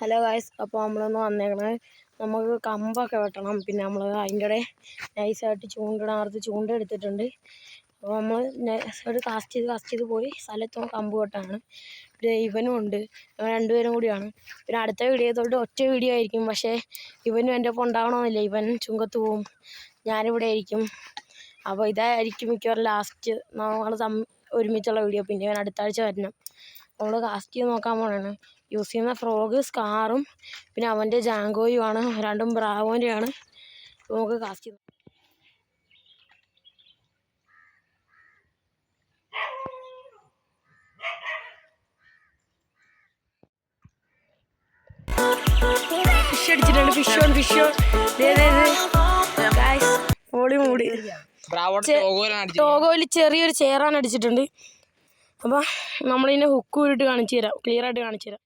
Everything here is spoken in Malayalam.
ഹലോ ഗായ്സ് അപ്പോൾ നമ്മളൊന്ന് വന്നേക്കണത് നമുക്ക് കമ്പൊക്കെ വെട്ടണം. പിന്നെ നമ്മൾ അതിന്റെ ഇടയിൽ നൈസായിട്ട് ചൂണ്ടിടാർത്ത് ചൂണ്ട എടുത്തിട്ടുണ്ട് അപ്പോൾ നമ്മൾ ഒരു കാസ്റ്റ് ചെയ്ത് കാസ്റ്റ് ചെയ്ത് പോയി സ്ഥലത്തും കമ്പ് വെട്ടാണ്. പിന്നെ ഇവനും ഉണ്ട്. ഞങ്ങൾ രണ്ടുപേരും കൂടിയാണ്. പിന്നെ അടുത്ത വീഡിയോ തൊട്ട് ഒറ്റ വീഡിയോ ആയിരിക്കും. പക്ഷേ ഇവനും എന്റെ ഒപ്പം ഉണ്ടാവണമെന്നില്ല ഇവൻ ചുങ്കത്ത് പോവും. ഞാനിവിടെ ആയിരിക്കും. അപ്പോൾ ഇതായിരിക്കും മിക്കവാറും ലാസ്റ്റ് നമ്മൾ ഒരുമിച്ചുള്ള വീഡിയോ. പിന്നെ ഇവൻ അടുത്ത ആഴ്ച വരണം. നമ്മൾ കാസ്റ്റ് ചെയ്ത് നോക്കാൻ പോണാണ്. യൂസ് ചെയ്യുന്ന ഫ്രോഗ് സ്കാറും പിന്നെ അവന്റെ ജാങ്കോയും ആണ് രണ്ടും ബ്രാവോന്റെയാണ്. നമുക്ക് കാസ്റ്റ് ചെയ്ത് ഫിഷ് അടിച്ചിട്ടുണ്ട്. Fish on fish on guys ഓടി മൂടി. ടോഗോയിൽ ചെറിയൊരു ചേറാൻ അടിച്ചിട്ടുണ്ട്. അപ്പോൾ നമ്മളിതിനെ ഹുക്ക് ഊരിട്ട് കാണിച്ചു തരാം. ക്ലിയർ ആയിട്ട് കാണിച്ചു തരാം.